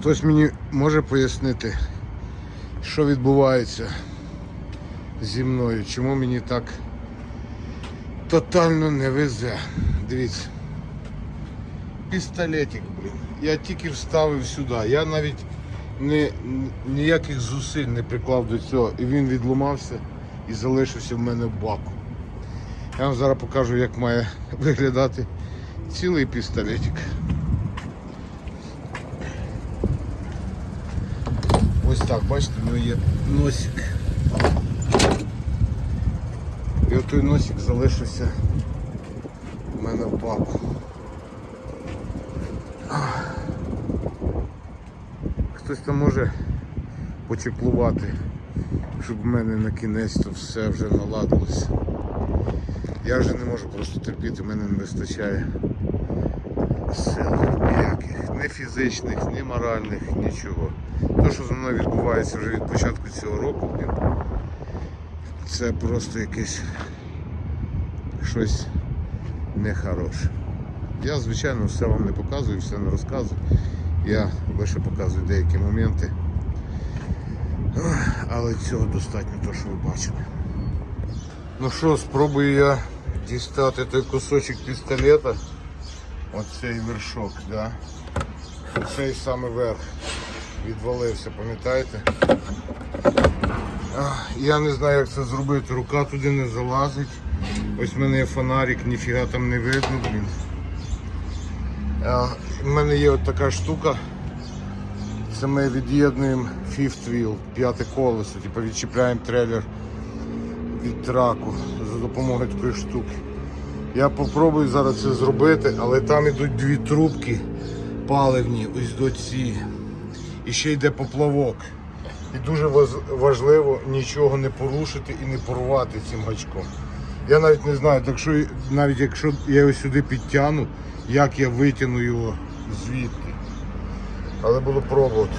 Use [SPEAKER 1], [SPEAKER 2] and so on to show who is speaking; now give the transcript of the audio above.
[SPEAKER 1] Хтось мені може пояснити, що відбувається зі мною, чому мені так тотально не везе. Дивіться. Пістолетик, блін. Я тільки вставив сюди. Я навіть не, ніяких зусиль не приклав до цього. І він відломався і залишився в мене в баку. Я вам зараз покажу, як має виглядати цілий пістолетик. Ось так, бачите, в нього є носик. І от той носик залишився в мене в баку. Хтось там може почеплувати, щоб в мене на кінець то все вже наладилося. Я вже не можу просто терпіти, мене не вистачає ні фізичних, ні моральних, нічого. Те, що зі мною відбувається вже від початку цього року, це просто якесь щось нехороше. Я, звичайно, все вам не показую, все не розказую. Я лише показую деякі моменти. Але цього достатньо того, що ви бачили. Ну що, спробую я дістати той кусочок пістолета. Оцей вершок, да? Оцей саме верх відвалився, пам'ятаєте? Я не знаю, як це зробити. Рука туди не залазить. Ось в мене є фонарик, ніфіга там не видно, блін. В мене є от така штука. Це ми від'єднуємо fifth wheel, п'яте колесо, типу відчіпляємо трейлер від траку за допомогою такої штуки. Я попробую зараз це зробити, але там ідуть дві трубки паливні, ось до ці. І ще йде поплавок. І дуже важливо нічого не порушити і не порвати цим гачком. Я навіть не знаю, так що, навіть якщо я його сюди підтягну, як я витягну його звідти. Але буду пробувати.